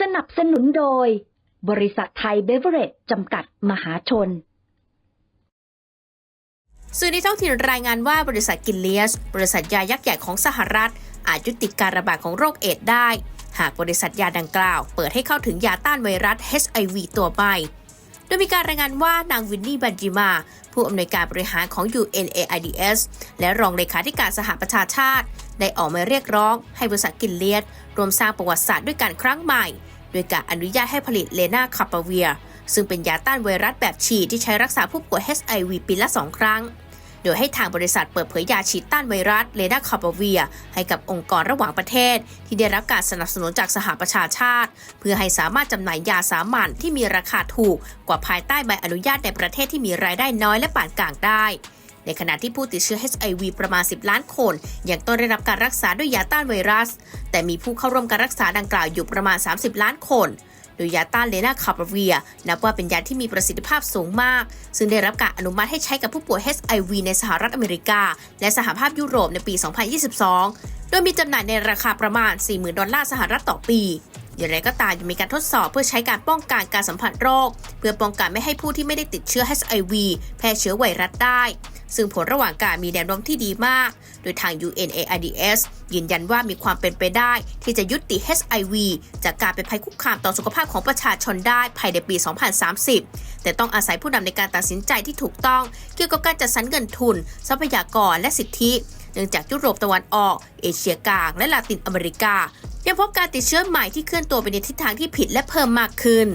สนับสนุนโดย บริษัทไทยเบเวอเรจจำกัดมหาชนสื่อในท้องถิ่นรายงานว่าบริษัทกินเลียส บริษัทยายักษ์ใหญ่ของสหรัฐ อาจยุติการระบาดของโรคเอดส์ได้ หากบริษัทยาดังกล่าว เปิดให้เข้าถึงยาต้านไวรัส HIV ตัวใหม่ ดยมีการรายงานว่านางวินนี่บันจิมา ผู้อำนวยการบริหารของ UNAIDS และรองเลขาธิการสหประชาชาติ ได้ออกมาเรียกร้อง ให้บริษัทกินเลียสรวมสร้างประวัติศาสตร์ด้วยการครั้งใหม่ โดยการอนุญาตให้ผลิตเลนาคาปาเวีย ซึ่งเป็นยาต้านไวรัสแบบฉีดที่ใช้รักษาผู้ป่วย HIV ปีละสองครั้ง โดยให้ทางบริษัทเปิดเผยยาฉีดต้านไวรัสเลนาคาปาเวีย ให้กับองค์กรระหว่างประเทศ ที่ได้รับการสนับสนุนจากสหประชาชาติ เพื่อให้สามารถจำหน่ายยาสามัญที่มีราคาถูกกว่าภายใต้ใบอนุญาตในประเทศที่มีรายได้น้อยและปานกลางได้ในขณะที่ผู้ติดเชื้อ HIV ประมาณ 10 ล้านคน ยังต้องได้รับการรักษาด้วยยาต้านไวรัส แต่มีผู้เข้าร่วมการรักษาดังกล่าวอยู่ประมาณ 30 ล้านคน โดยยาต้านเลนาคาปาเวียนับว่าเป็นยาที่มีประสิทธิภาพสูงมาก ซึ่งได้รับการอนุมัติให้ใช้กับผู้ป่วย HIV ในสหรัฐอเมริกา และสหภาพยุโรปในปี 2022 โดยมีจำหน่ายในราคาประมาณ 40,000 ดอลลาร์สหรัฐต่อปีอย่างไรก็ตามยังมีการทดสอบเพื่อใช้การป้องกันการสัมผัสโรค เพื่อป้องกันไม่ให้ผู้ที่ไม่ได้ติดเชื้อ HIV แพร่เชื้อไวรัสได้ ซึ่งผลระหว่างการมีแนวโน้มที่ดีมาก โดยทาง UNAIDS ยืนยันว่ามีความเป็นไปได้ ที่จะยุติ HIV จากการเป็นภัยคุกคามต่อสุขภาพของประชาชนได้ภายในปี 2030 แต่ต้องอาศัยผู้นำในการตัดสินใจที่ถูกต้อง เกี่ยวกับการจัดสรรเงินทุน ทรัพยากรและสิทธิเนื่องจากยุโรปตะวันออก เอเชียกลาง และลาตินอเมริกา ยังพบการติดเชื้อใหม่ที่เคลื่อนตัวไปในทิศทางที่ผิดและเพิ่มมากขึ้น